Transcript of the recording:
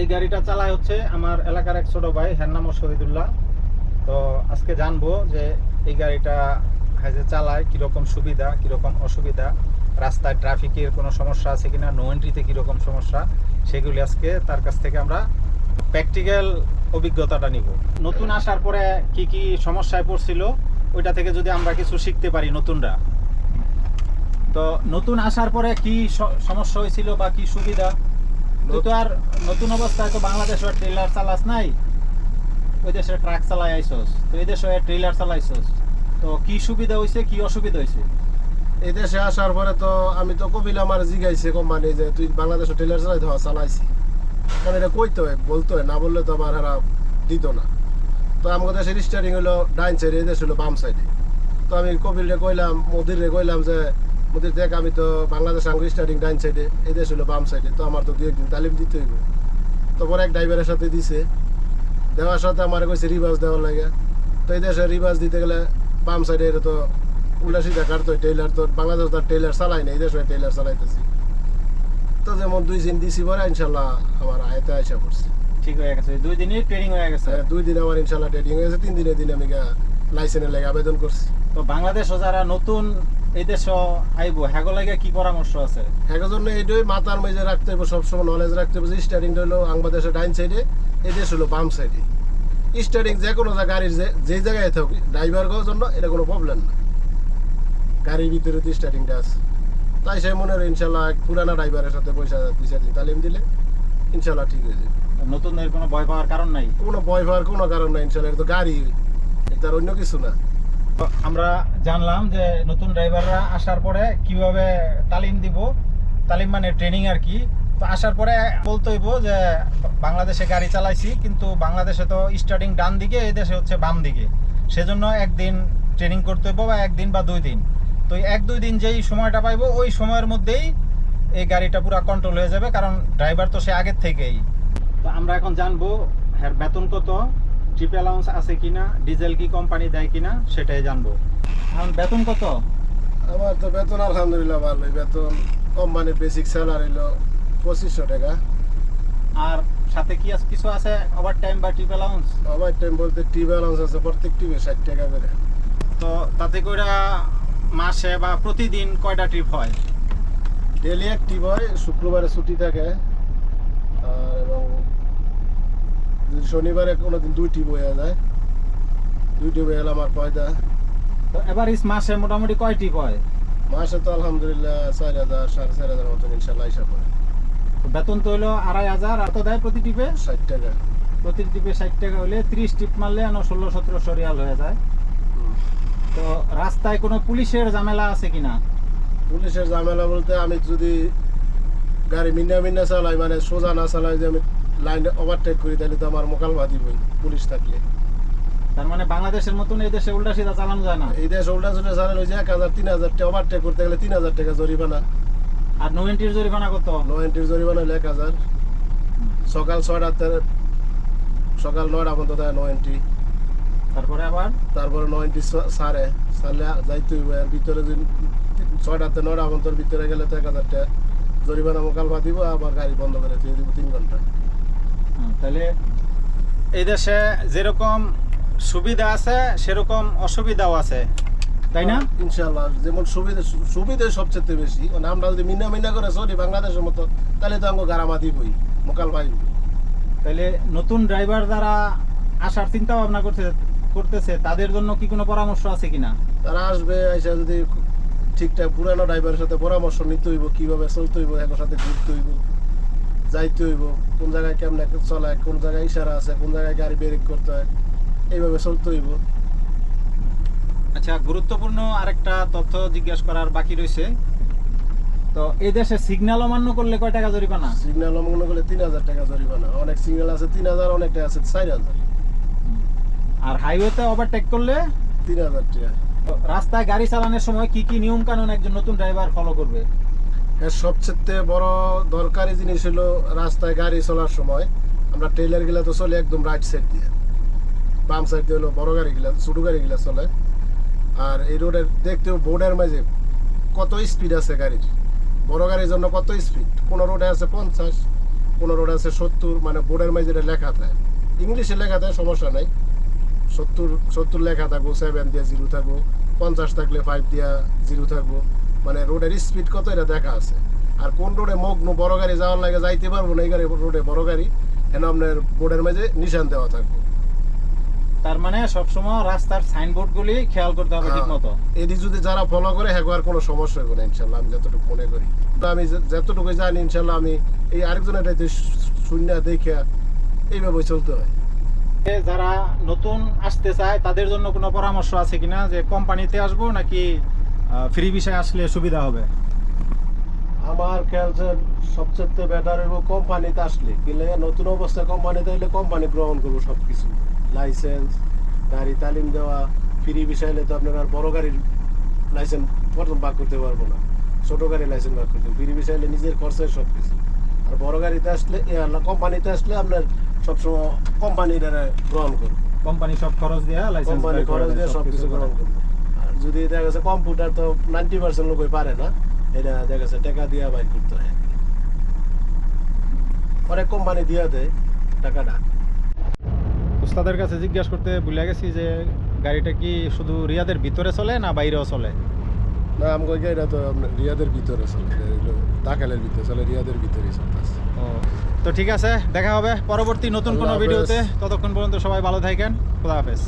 এই গাড়িটা চালায় হচ্ছে আমার এলাকার এক ছোট ভাই হ্যার নাম শহীদুল্লাহ। তো আজকে জানব যে এই গাড়িটা হ্যাঁ যে চালায়, কীরকম সুবিধা, কীরকম অসুবিধা, রাস্তায় ট্রাফিকের কোনো সমস্যা আছে কিনা নো এন্ট্রিতে কীরকম সমস্যা, সেগুলি আজকে তার কাছ থেকে আমরা প্র্যাকটিক্যাল অভিজ্ঞতাটা নিব। নতুন আসার পরে কি কি সমস্যায় পড়ছিল, ওইটা থেকে যদি আমরা কিছু শিখতে পারি নতুনরা। তো নতুন আসার পরে কি সমস্যা হয়েছিল বা কি সুবিধা? তুই তো আর নতুন অবস্থায় তো বাংলাদেশের ট্রেলার চালাস নাই, ওই দেশে ট্রাক চালাই আইসস, তো এই দেশে ট্রেলার চালাইছস তো কি সুবিধা হয়েছে কি অসুবিধা হয়েছে এই দেশে আসার পরে তো আমি তো কবিল আমার জিগাইছে কোম্পানি যে, তুই বাংলাদেশে টেলার চালাই তো চালাইছি। কারণ এটা কইতে হয়, বলতে হয়, না বললে তো আমার হারা দিত না। তো আমাদের দেশের স্টারিং হলো ডাইন সাইডে এই দেশ হলো বাম সাইডে তো আমি কবিলরে কইলাম মোদিরে কইলাম যে মোদির দেখ আমি তো বাংলাদেশ আঙ্গুল স্টারিং ডাইন সাইডে এই দেশ হলো বাম সাইডে তো আমার তো দু একদিন তালিম দিতে হইব। তো পরে এক ড্রাইভারের সাথে দিছে। দেওয়ার সাথে আমার কইছে রিভার্স দেওয়ার লাগে। তো এই দেশে রিভার্স দিতে গেলে বাম সাইডে এটা তো উল্টা সিধা কাটতো টেইলার তো বাংলাদেশ তো টেইলার চালাই না এই দেশে টেইলার চালাইতেছি। তো যেমন দুই দিন দিছি পরে ইনশাল্লাহ আমার আয়তে আয়সা করছে ঠিক হয়ে গেছে দুই দিনই ট্রেনিং হয়ে গেছে। হ্যাঁ, দুই দিন আমার ইনশাল্লাহ ডেটিং হয়েছে তিন দিনের দিন আমি লাইসেন্সের লেগে আবেদন করছি। তো বাংলাদেশও যারা নতুন এই দেশে আইবো। হ্যাগো লাগে কি পরামর্শ আছে? জন্য এইটাই মাথার মেজে রাখতে হবে সবসময় নলেজ রাখতে হবে যে স্টারিংটা হলো বাংলাদেশের ডাইন সাইডে এই দেশ হলো বাম সাইডে স্টারিং যে কোনো যা- গাড়ির যে যে জায়গায় থাকুক জন্য এটা কোনো প্রবলেম না। গাড়ির ভিতরে তো স্টারিংটা আছে তাই সে মনে হয় ইনশাল্লাহ এক পুরানা ড্রাইভারের সাথে পয়সা দুই চার দিন তালিম দিলে ইনশাল্লাহ ঠিক হয়ে যাবে। কোনো ভয় পাওয়ার কারণ নাই? কোনো ভয় পাওয়ার কোনো কারণ নাই ইনশাল্লাহ এটা তো গাড়ি এটা অন্য কিছু না। আমরা জানলাম যে নতুন ড্রাইভাররা আসার পরে কীভাবে তালিম দিব, তালিম মানে ট্রেনিং আর কি। তো আসার পরে বলতে হইব যে বাংলাদেশে গাড়ি চালাইছি, কিন্তু বাংলাদেশে তো স্টার্টিং ডান দিকে, এই দেশে হচ্ছে বাম দিকে। সেজন্য একদিন ট্রেনিং করতে হইব বা একদিন বা দুই দিন। তো এক দুই দিন যেই সময়টা পাইব, ওই সময়ের মধ্যেই এই গাড়িটা পুরো কন্ট্রোল হয়ে যাবে, কারণ ড্রাইভার তো সে আগের থেকেই। তো আমরা এখন জানব হ্যাঁ বেতন কত? ট্রিপ অ্যালাউন্স আছে কিনা ডিজেল কি কোম্পানি দেয় কিনা সেটাই জানব। এখন বেতন কত? আমার তো বেতন আলহামদুলিল্লাহ ভালোই। বেতন কোম্পানির বেসিক স্যালারি হলো পঁচিশশো টাকা। আর সাথে কি কিছু আছে ওভার টাইম বা ট্রিপ অ্যালাউন্স ওভার টাইম বলতে ট্রিপ অ্যালাউন্স আছে প্রত্যেক টিপে ষাট টাকা করে। তো তাতে কইরা মাসে বা প্রতিদিন কয়টা ট্রিপ হয়? ডেলি এক টিপ হয় শুক্রবারে ছুটি থাকে আর এবং যদি শনিবারে কোনো দিন দুই টিপ যায় দুই টিপ হয়ে গেলে আমার পয়দা। তো এবার ইস মাসে মোটামুটি কয় ট্রিপ হয় মাসে তো আলহামদুলিল্লাহ চার হাজার সাড়ে চার হাজার মতন ইনশাল্লাহ হিসাব হয় তো বেতন তো হলো আড়াই হাজার আর তো দেয় প্রতি ট্রিপে ষাট টাকা। প্রতি ট্রিপে ষাট টাকা হলে ত্রিশ টিপ মারলে আনো ষোলো সতেরোশো রিয়াল হয়ে যায়। তো রাস্তায় কোনো পুলিশের ঝামেলা আছে কিনা? পুলিশের ঝামেলা বলতে আমি যদি গাড়ি মিন্না মিন্না চালাই মানে সোজা না চালাই যে আমি লাইনে ওভারটেক করি তাহলে তো আমার মোকাল বাদিবই পুলিশ থাকলে। তার মানে বাংলাদেশের মতন এই দেশে উল্টা সিধা চালানো যায় না? এই দেশ উল্টা চুল্টা চালালে ওই যে এক হাজার তিন হাজার টাকা ওভারটেক করতে গেলে তিন হাজার টাকা জরিমানা। আর নো এন্ট্রির জরিমানা কত? নো এন্ট্রির জরিমানা হলে এক হাজার। সকাল ছয়টাতে সকাল নয়টা পর্যন্ত দেয় নো এন্ট্রি তারপরে আবার? তারপরে নো এন্ট্রি সারে। সারলে যাইতে হইব এর ভিতরে যদি ছয়টাতে নয়টা পর্যন্ত ভিতরে গেলে তো এক হাজার টাকা জরিমানা মোকাল বাদিব আবার গাড়ি বন্ধ করে দিয়ে দিব তিন ঘণ্টা। তাহলে এই দেশে যেরকম সুবিধা আছে সেরকম অসুবিধাও আছে। তাই না? ইনশাল্লাহ যেমন সুবিধা সুবিধা সবচেয়ে বেশি। মানে আমরা যদি মিনা মিনা করে চলি বাংলাদেশের মতো তাহলে তো আমাকে গারামা দিবই মোকাল পাইব তাহলে নতুন ড্রাইভার যারা আসার চিন্তা ভাবনা করতে করতেছে তাদের জন্য কি কোনো পরামর্শ আছে কিনা? তারা আসবে এসে যদি ঠিকঠাক পুরানো ড্রাইভারের সাথে পরামর্শ নিতে হইব কীভাবে চলতে হইব একের সাথে ঘুরতে হইব। যাইতে হইব। কোন জায়গায় কেমনে চলায় কোন জায়গায় ইশারা আছে কোন জায়গায় গাড়ি ব্রেক করতে হয় এইভাবে চলতে হইব। আচ্ছা গুরুত্বপূর্ণ আরেকটা তথ্য জিজ্ঞেস করার বাকি রয়েছে তো এই দেশে সিগন্যাল অমান্য করলে কয় টাকা জরিমানা? সিগন্যাল অমগ্ন করলে তিন হাজার টাকা জরিমানা। অনেক সিগন্যাল আছে তিন হাজার অনেকটা আছে চার হাজার। আর হাইওয়েতে ওভারটেক করলে? তিন হাজার টাকা। রাস্তায় গাড়ি চালানোর সময় কি কি নিয়ম কানুন একজন নতুন ড্রাইভার ফলো করবে? এর সবচেয়ে বড় দরকারি জিনিস হলো রাস্তায় গাড়ি চলার সময় আমরা ট্রেলারগুলা তো চলে একদম রাইট সাইড দিয়ে। বাম সাইড দিয়ে হলো বড় গাড়ি গুলা ছোট গাড়ি গুলা চলে। আর এই রোডের দেখতে বোর্ডের মাঝে কত স্পিড আছে গাড়ির? বড় গাড়ির জন্য কত স্পিড কোন রোডে আছে পঞ্চাশ, কোনো রোডে আছে সত্তর মানে বোর্ডের মাঝে লেখা থাকে। ইংলিশে লেখা থাকে, সমস্যা নাই। সত্তর সত্তর লেখা থাকব সেভেন দিয়ে জিরো থাকব পঞ্চাশ থাকলে ফাইভ দিয়া জিরো থাকব। মানে রোডের স্পিড কত এটা দেখা আছে। আর কোন রোডে মগ্ন বড় গাড়ি যাওয়ার লাগে যাইতে পারব না এই গাড়ি রোডে বড় গাড়ি এন আপনার বোর্ডের মাঝে নিশান দেওয়া থাকব। তার মানে সবসময় রাস্তার সাইনবোর্ড গুলি খেয়াল করতে হবে হ্যাঁ। ঠিক মতো এটি যদি যারা ফলো করে হ্যাঁ আর কোনো সমস্যা হবে না ইনশাল্লাহ আমি যতটুকু মনে করি। আমি যতটুকু জানি ইনশাল্লাহ আমি এই আরেকজনের এটাতে শূন্য দেখে এইভাবে চলতে হয়। যারা নতুন আসতে চায়, তাদের জন্য কোনো পরামর্শ আছে কিনা যে কোম্পানিতে আসব নাকি ফ্রি বিষয় আসলে সুবিধা হবে? আমার খেয়াল যে সবচেয়ে বেটার হইব কোম্পানিতে আসলে। কিনলে নতুন অবস্থায় কোম্পানিতে এলে কোম্পানি গ্রহণ করব সব কিছু লাইসেন্স গাড়ি, তালিম দেওয়া ফ্রি বিষয় হলে তো আপনার আর বড় গাড়ির লাইসেন্স প্রথম বাক করতে পারব না। ছোট গাড়ির লাইসেন্স বাক করতে ফ্রি বিষয় হলে নিজের খরচায় সব কিছু আর বড় গাড়িতে আসলে কোম্পানিতে আসলে আপনার সবসময় কোম্পানির গ্রহণ করব। কোম্পানি সব খরচ দিয়ে লাইসেন্স কোম্পানি খরচ দিয়ে সব কিছু গ্রহণ করব। আর যদি দেখা গেছে কম্পিউটার তো নাইনটি পার্সেন্ট লোকই পারে না এটা দেখা গেছে টাকা দিয়ে বাইর করতে হয়। অনেক কোম্পানি দিয়ে দেয় টাকাটা। উস্তাদের কাছে জিজ্ঞাসা করতে ভুলে গেছি যে গাড়িটা কি শুধু রিয়াদের ভিতরে চলে না বাইরেও চলে? না আমি কই এটা তো রিয়াদের ভিতরে চলে এটা দাকালের ভিতরে চলে রিয়াদের ভিতরেই চলতেছে তো ঠিক আছে দেখা হবে পরবর্তী নতুন কোনো ভিডিওতে। ততক্ষণ পর্যন্ত সবাই ভালো থাকেন খোদা হাফেজ।